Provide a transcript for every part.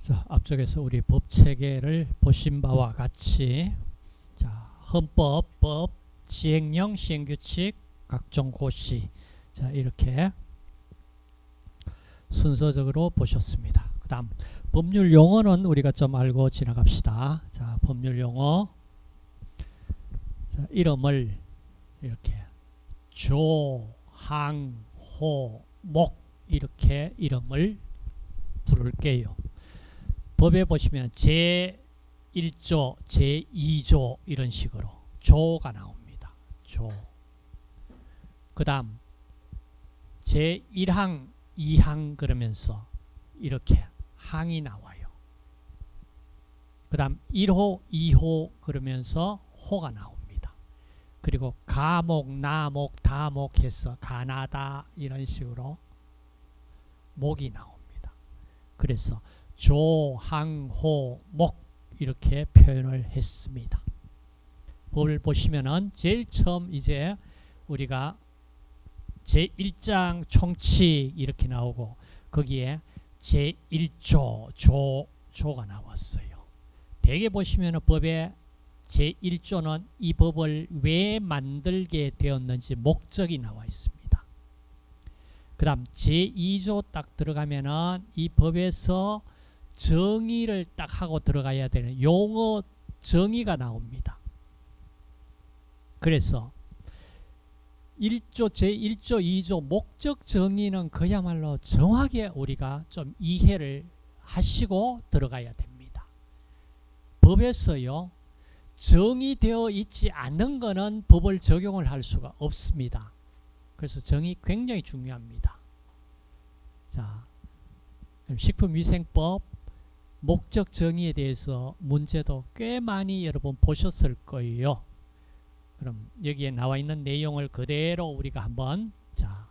자, 앞쪽에서 우리 법 체계를 보신 바와 같이 자, 헌법, 법, 시행령, 시행규칙, 각종 고시 자, 이렇게 순서적으로 보셨습니다. 그다음 법률 용어는 우리가 좀 알고 지나갑시다. 자, 법률 용어 자, 이름을 이렇게 조, 항, 호, 목 이렇게 이름을 부를게요. 법에 보시면 제1조, 제2조 이런 식으로 조가 나옵니다. 조. 그 다음 제1항, 2항 그러면서 이렇게 항이 나와요. 그 다음 1호, 2호 그러면서 호가 나옵니다. 그리고 가목, 나목, 다목 해서 가나다 이런 식으로 목이 나옵니다. 그래서 조, 항, 호, 목 이렇게 표현을 했습니다. 법을 보시면은 제일 처음 이제 우리가 제1장 총칙 이렇게 나오고 거기에 제1조 조 조가 나왔어요. 대개 보시면은 법에 제1조는 이 법을 왜 만들게 되었는지 목적이 나와 있습니다. 그 다음 제2조 딱 들어가면은 이 법에서 정의를 딱 하고 들어가야 되는 용어 정의가 나옵니다. 그래서 1조 제1조 2조 목적 정의는 그야말로 정확하게 우리가 좀 이해를 하시고 들어가야 됩니다. 법에서요. 정의되어 있지 않은 것은 법을 적용을 할 수가 없습니다. 그래서 정의 굉장히 중요합니다. 자, 식품위생법 목적 정의에 대해서 문제도 꽤 많이 여러분 보셨을 거예요. 그럼 여기에 나와 있는 내용을 그대로 우리가 한번 자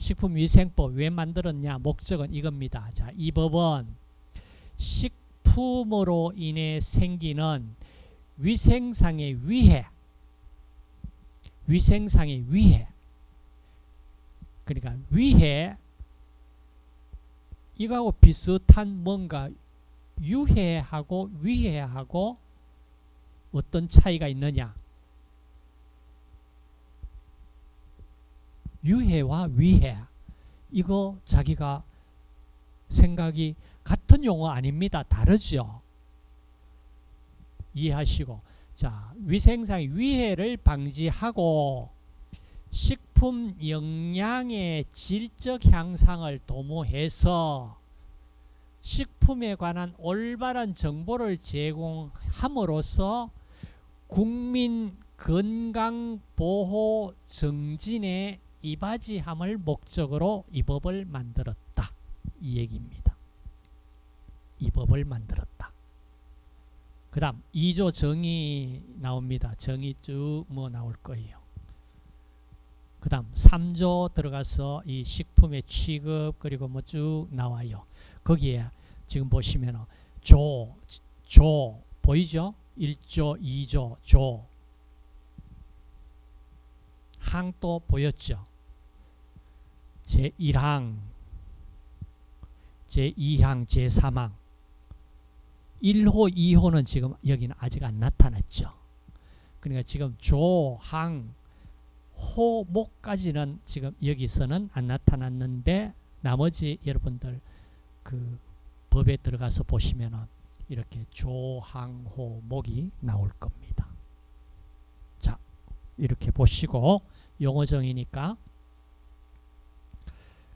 식품위생법 왜 만들었냐 목적은 이겁니다. 자, 이 법은 식품으로 인해 생기는 위생상의 위해 위생상의 위해 그러니까 위해 이거하고 비슷한 뭔가 유해하고 위해하고 어떤 차이가 있느냐? 유해와 위해 이거 자기가 생각이 같은 용어 아닙니다. 다르죠. 이해하시고 자 위생상 위해를 방지하고 식품 영양의 질적 향상을 도모해서 식품에 관한 올바른 정보를 제공함으로써 국민 건강 보호 정진에 이바지함을 목적으로 이 법을 만들었다. 이 얘기입니다. 이 법을 만들었다. 그 다음 2조 정의 나옵니다. 정의 쭉 뭐 나올 거예요. 그 다음 3조 들어가서 이 식품의 취급 그리고 뭐 쭉 나와요. 거기에 지금 보시면 조, 조 보이죠? 1조, 2조, 조 항도 보였죠? 제1항, 제2항, 제3항 1호, 2호는 지금 여기는 아직 안 나타났죠. 그러니까 지금 조, 항, 호, 목까지는 지금 여기서는 안 나타났는데 나머지 여러분들 그 법에 들어가서 보시면은 이렇게 조항호 목이 나올 겁니다. 자, 이렇게 보시고 용어 정의니까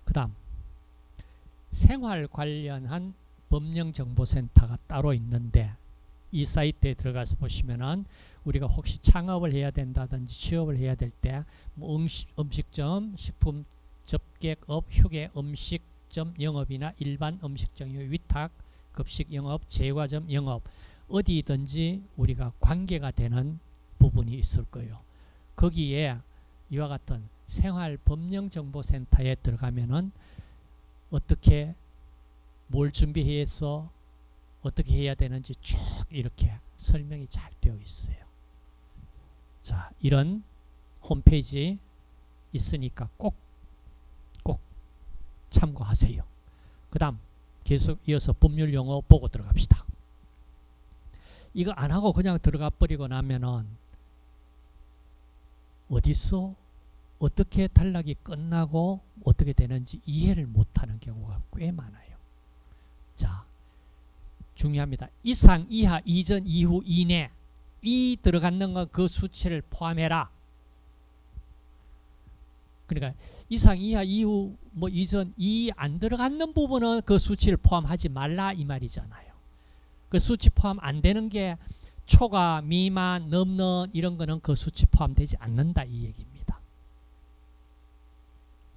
그다음 생활 관련한 법령정보센터가 따로 있는데 이 사이트에 들어가서 보시면은 우리가 혹시 창업을 해야 된다든지 취업을 해야 될 때 뭐 음식, 음식점, 식품 접객업, 휴게 음식 점 영업이나 일반 음식점 위탁, 급식 영업, 제과점 영업 어디든지 우리가 관계가 되는 부분이 있을 거예요. 거기에 이와 같은 생활 법령 정보센터에 들어가면은 어떻게 뭘 준비해서 어떻게 해야 되는지 쭉 이렇게 설명이 잘 되어 있어요. 자, 이런 홈페이지 있으니까 꼭, 꼭 참고하세요. 그 다음, 계속 이어서 법률 용어 보고 들어갑시다. 이거 안 하고 그냥 들어가 버리고 나면은 어디서 어떻게 단락이 끝나고 어떻게 되는지 이해를 못하는 경우가 꽤 많아요. 자, 중요합니다. 이상, 이하, 이전, 이후, 이내 이 들어가는 건 그 수치를 포함해라. 그러니까 이상, 이하, 이후, 뭐 이전, 이 안 들어가는 부분은 그 수치를 포함하지 말라 이 말이잖아요. 그 수치 포함 안 되는 게 초과, 미만, 넘는 이런 거는 그 수치 포함되지 않는다 이 얘기입니다.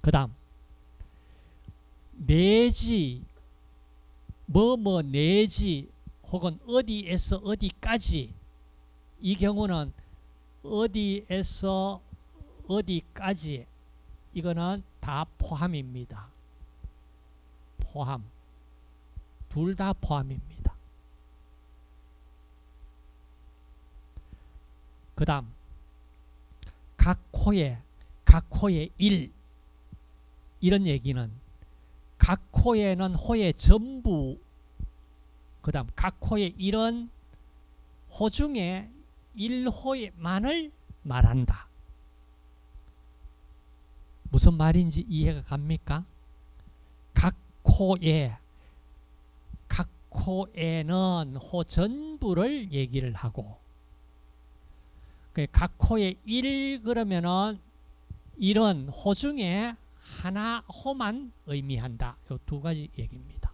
그다음 내지 뭐뭐 내지 혹은 어디에서 어디까지 이 경우는 어디에서 어디까지 이거는 다 포함입니다. 포함. 둘 다 포함입니다. 그 다음 각 호의 각 호의 일 이런 얘기는 각 호에는 호의 전부 그 다음 각 호의 일은 호 중에 1호만을 말한다. 무슨 말인지 이해가 갑니까? 각 호에 각 호에는 호 전부를 얘기를 하고 그각 호의 1 그러면은 이런 호 중에 하나 호만 의미한다. 요 두 가지 얘기입니다.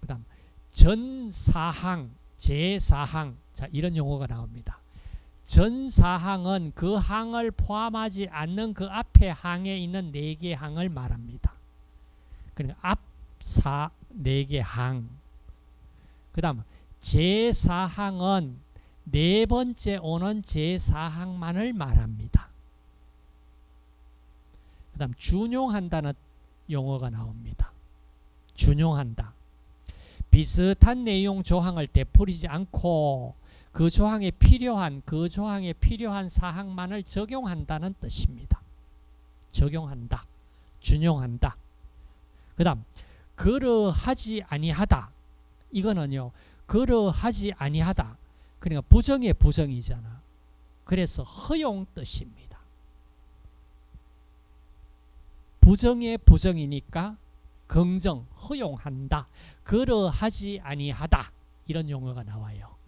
그다음 전사항, 제사항 자 이런 용어가 나옵니다. 전 사항은 그 항을 포함하지 않는 그 앞에 항에 있는 네 개 항을 말합니다. 그러니까 앞사 네 개 항. 그다음 제 사항은 네 번째 오는 제 사항만을 말합니다. 그다음 준용한다는 용어가 나옵니다. 준용한다. 비슷한 내용 조항을 되풀이지 않고 그 조항에 필요한 그 조항에 필요한 사항만을 적용한다는 뜻입니다. 적용한다. 준용한다. 그다음 그러하지 아니하다. 이거는요. 그러하지 아니하다. 그러니까 부정의 부정이잖아. 그래서 허용 뜻입니다. 부정의 부정이니까 긍정, 허용한다. 그러하지 아니하다. 이런 용어가 나와요.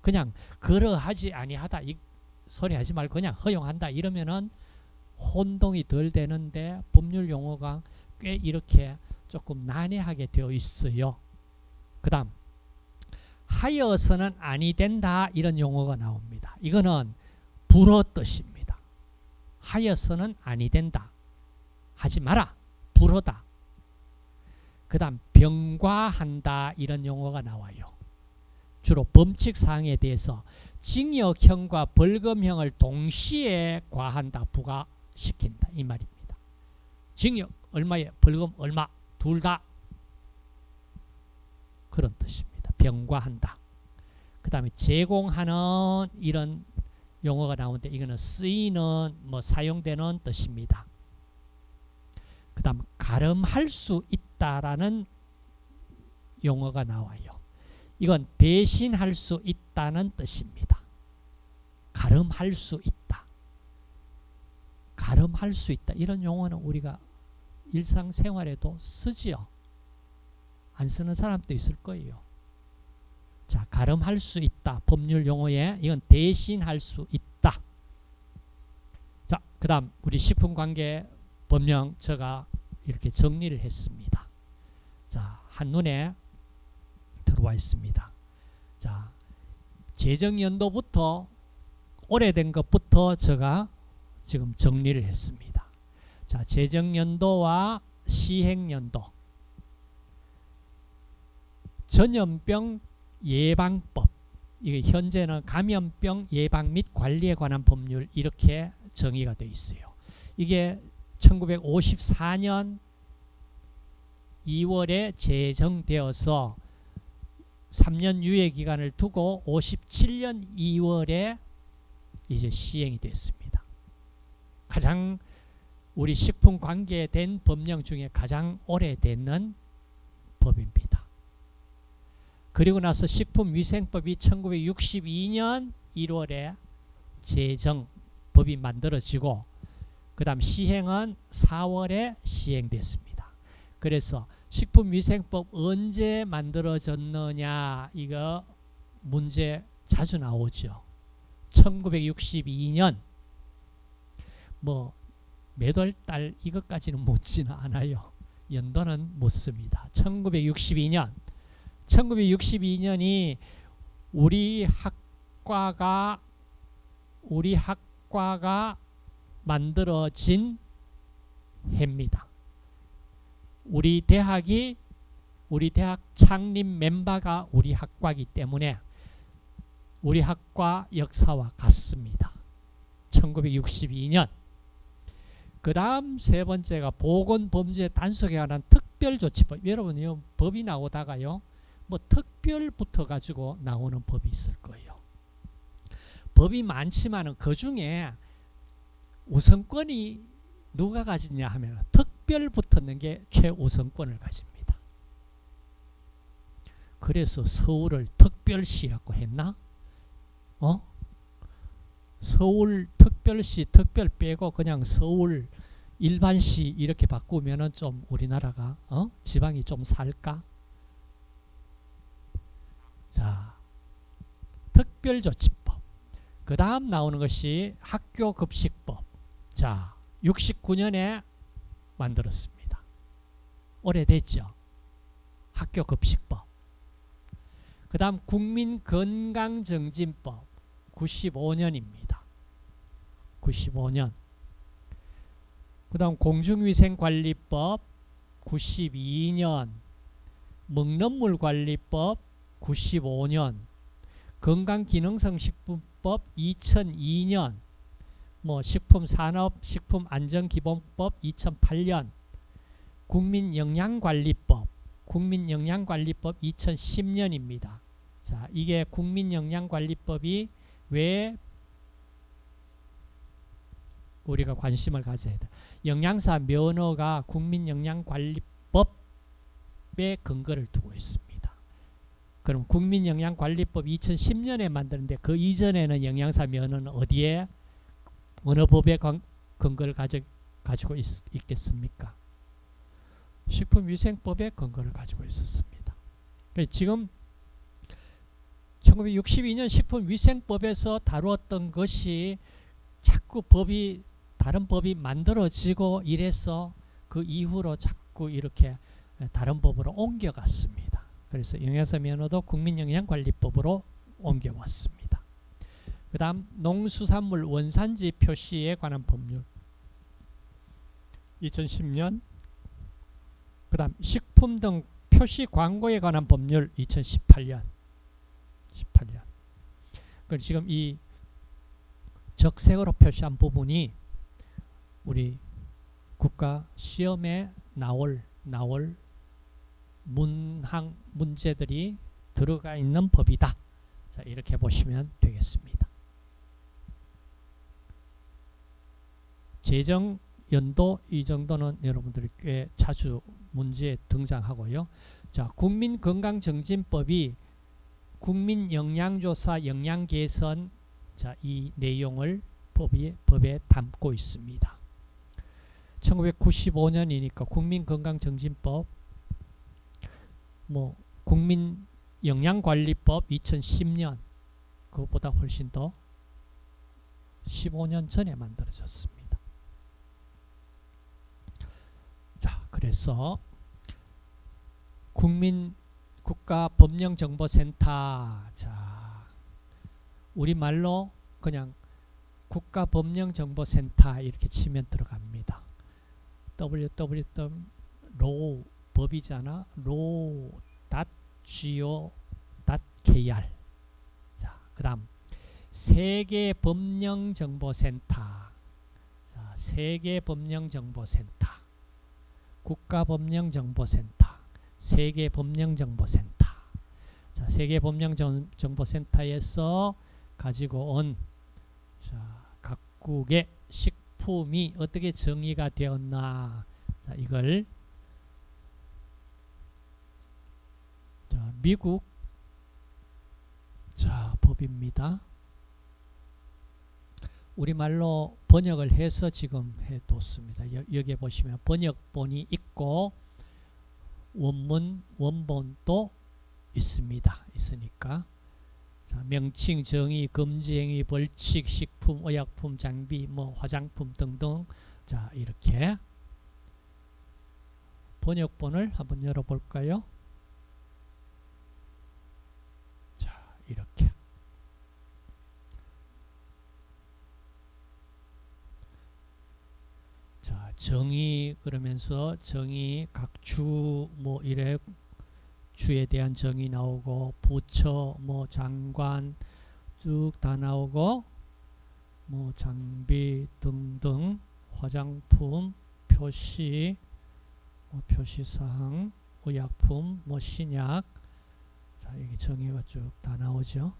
그냥 그러하지 아니하다. 이 소리 하지 말고 그냥 허용한다. 이러면은 혼동이 덜 되는데 법률 용어가 꽤 이렇게 조금 난해하게 되어 있어요. 그 다음 하여서는 아니 된다 이런 용어가 나옵니다. 이거는 불어 뜻입니다. 하여서는 아니 된다. 하지 마라. 불어다. 그 다음 병과한다 이런 용어가 나와요. 주로 범칙 사항에 대해서 징역형과 벌금형을 동시에 과한다 부과시킨다 이 말입니다. 징역 얼마에 벌금 얼마 둘 다 그런 뜻입니다. 병과한다. 그 다음에 제공하는 이런 용어가 나오는데 이거는 쓰이는 뭐 사용되는 뜻입니다. 그 다음 가름할 수 있다라는 용어가 나와요. 이건 대신할 수 있다는 뜻입니다. 가름할 수 있다. 가름할 수 있다. 이런 용어는 우리가 일상생활에도 쓰지요. 안 쓰는 사람도 있을 거예요. 자, 가름할 수 있다. 법률 용어에 이건 대신할 수 있다. 자, 그다음 우리 식품 관계 법령 제가 이렇게 정리를 했습니다. 자, 한눈에 들어와 있습니다. 자, 재정연도부터 오래된 것부터 제가 지금 정리를 했습니다. 자, 재정연도와 시행연도 전염병 예방법 이게 현재는 감염병 예방 및 관리에 관한 법률 이렇게 정의가 되어 있어요. 이게 1954년 2월에 제정되어서 3년 유예 기간을 두고 57년 2월에 이제 시행이 됐습니다. 가장 우리 식품 관계에 된 법령 중에 가장 오래되는 법입니다. 그리고 나서 식품위생법이 1962년 1월에 제정 법이 만들어지고 그 다음 시행은 4월에 시행됐습니다. 그래서 식품위생법 언제 만들어졌느냐 이거 문제 자주 나오죠. 1962년 뭐 몇월 달 이것까지는 묻지는 않아요. 연도는 묻습니다. 1962년 1962년이 우리 학과가 우리 학과가 만들어진 해입니다. 우리 대학이 우리 대학 창립 멤버가 우리 학과이기 때문에 우리 학과 역사와 같습니다. 1962년. 그 다음 세 번째가 보건범죄 단속에 관한 특별조치법. 여러분, 이 법이 나오다가요, 뭐 특별부터 가지고 나오는 법이 있을 거예요. 법이 많지만은 그 중에 우선권이 누가 가지냐 하면 특 별 붙었는 게 최우선권을 가집니다. 그래서 서울을 특별시라고 했나? 어? 서울 특별시 특별 빼고 그냥 서울 일반시 이렇게 바꾸면은 좀 우리나라가 어? 지방이 좀 살까? 자, 특별조치법. 그 다음 나오는 것이 학교급식법. 자, 69년에 만들었습니다. 오래됐죠. 학교 급식법. 그 다음 국민건강정진법 95년입니다. 95년. 그 다음 공중위생관리법 92년. 먹는물관리법 95년. 건강기능성식품법 2002년. 뭐 식품 산업 식품 안전 기본법 2008년. 국민 영양 관리법 국민 영양 관리법 2010년입니다. 자, 이게 국민 영양 관리법이 왜 우리가 관심을 가져야 돼. 영양사 면허가 국민 영양 관리법에 근거를 두고 있습니다. 그럼 국민영양관리법 2010년에 만드는데 그 이전에는 영양사 면허는 어디에 어느 법에 근거를 가져, 가지고 있, 있겠습니까? 식품위생법의 근거를 가지고 있었습니다. 그러니까 지금 1962년 식품위생법에서 다루었던 것이 자꾸 법이 다른 법이 만들어지고 이래서 그 이후로 자꾸 이렇게 다른 법으로 옮겨갔습니다. 그래서 영양사 면허도 국민영양관리법으로 옮겨왔습니다. 그 다음 농수산물 원산지 표시에 관한 법률 2010년 그 다음 식품 등 표시 광고에 관한 법률 2018년 18년 그 지금 이 적색으로 표시한 부분이 우리 국가 시험에 나올 나올 문항 문제들이 들어가 있는 법이다. 자, 이렇게 보시면 되겠습니다. 재정 연도 이 정도는 여러분들이 꽤 자주 문제에 등장하고요. 자, 국민건강정진법이 국민영양조사 영양개선 자, 이 내용을 법이, 법에 담고 있습니다. 1995년이니까 국민건강정진법 뭐 국민영양관리법 2010년 그것보다 훨씬 더 15년 전에 만들어졌습니다. 자, 그래서 국민 국가 법령 정보 센터 자 우리 말로 그냥 국가 법령 정보 센터 이렇게 치면 들어갑니다. www 로 법이잖아. law.go.kr 자, 그다음 세계 법령 정보 센터 자, 세계 법령 정보 센터 국가법령정보센터, 세계법령정보센터. 자, 세계법령정보센터에서 가지고 온 자, 각국의 식품 식품이 어떻게 정의가 되었나 자 이걸 자 미국 자 법입니다. 우리말로 번역을 해서 지금 해뒀습니다. 여, 여기에 보시면 번역본이 있고 원문 원본도 있습니다. 있으니까 자, 명칭, 정의, 금지 행위, 벌칙, 식품, 의약품, 장비, 뭐 화장품 등등 자 이렇게 번역본을 한번 열어볼까요? 자 이렇게 자 정의 그러면서 정의 각주 뭐 이래 주에 대한 정의 나오고 부처 뭐 장관 쭉 다 나오고 뭐 장비 등등 화장품 표시 뭐 표시사항 의약품 뭐 신약. 자 여기 정의가 쭉 다 나오죠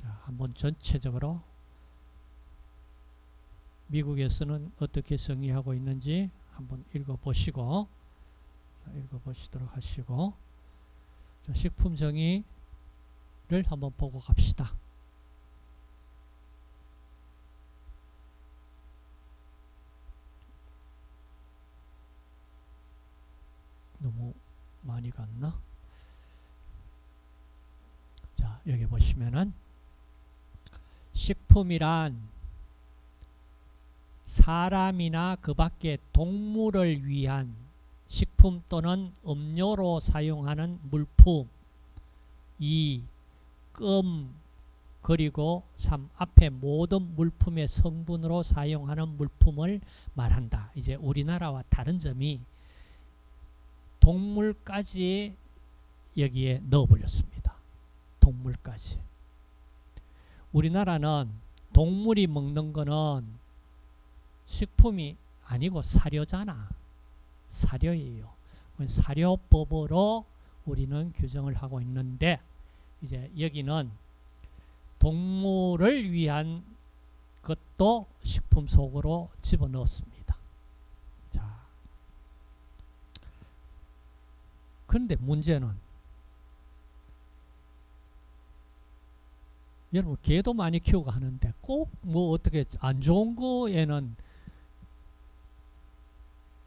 자 한번 전체적으로 미국에서는 어떻게 정의하고 있는지 한번 읽어보시고 자, 읽어보시도록 하시고 자, 식품 정의를 한번 보고 갑시다. 너무 많이 갔나? 자 여기 보시면은 식품이란 사람이나 그 밖의 동물을 위한 식품 또는 음료로 사용하는 물품 2. 끔 그리고 3. 앞에 모든 물품의 성분으로 사용하는 물품을 말한다. 이제 우리나라와 다른 점이 동물까지 여기에 넣어버렸습니다. 동물까지. 우리나라는 동물이 먹는 거는 식품이 아니고 사료잖아. 사료예요. 사료법으로 우리는 규정을 하고 있는데 이제 여기는 동물을 위한 것도 식품 속으로 집어넣었습니다. 자. 그런데 문제는 여러분 개도 많이 키우고 하는데 꼭 뭐 어떻게 안 좋은 거에는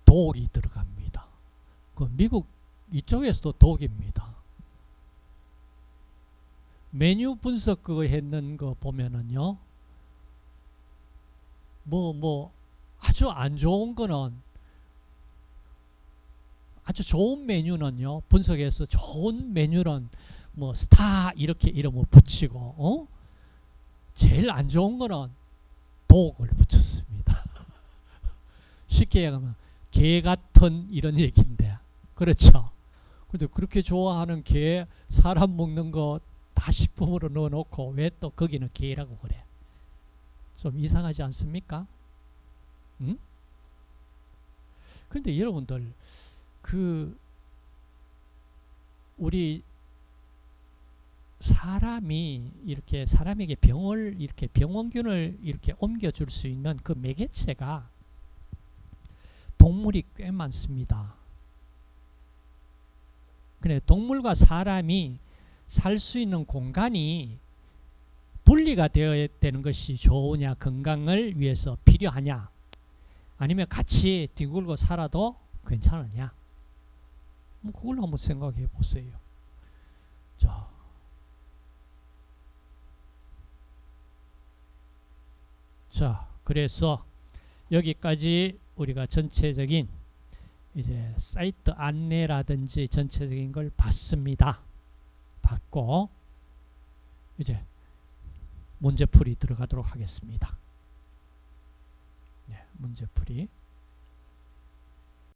독이 들어갑니다. 그 미국 이쪽에서도 독입니다. 메뉴 분석 그거 했는 거 보면은요. 뭐, 뭐, 아주 안 좋은 거는 아주 좋은 메뉴는요. 분석해서 좋은 메뉴는 뭐 스타 이렇게 이름을 붙이고, 어? 제일 안 좋은 거는 독을 붙였습니다. 쉽게 얘기하면 개 같은 이런 얘기인데 그렇죠. 근데 그렇게 좋아하는 개 사람 먹는 거 다 식품으로 넣어놓고 왜 또 거기는 개라고 그래? 좀 이상하지 않습니까? 응? 근데 여러분들 그 우리 사람이 이렇게 사람에게 병을 이렇게 병원균을 이렇게 옮겨줄 수 있는 그 매개체가 동물이 꽤 많습니다. 그래 동물과 사람이 살 수 있는 공간이 분리가 되어야 되는 것이 좋으냐 건강을 위해서 필요하냐 아니면 같이 뒹굴고 살아도 괜찮으냐 뭐 그걸 한번 생각해 보세요. 자. 자, 그래서 여기까지 우리가 전체적인 이제 사이트 안내라든지 전체적인 걸 봤습니다. 봤고 이제 문제풀이 들어가도록 하겠습니다. 네, 문제풀이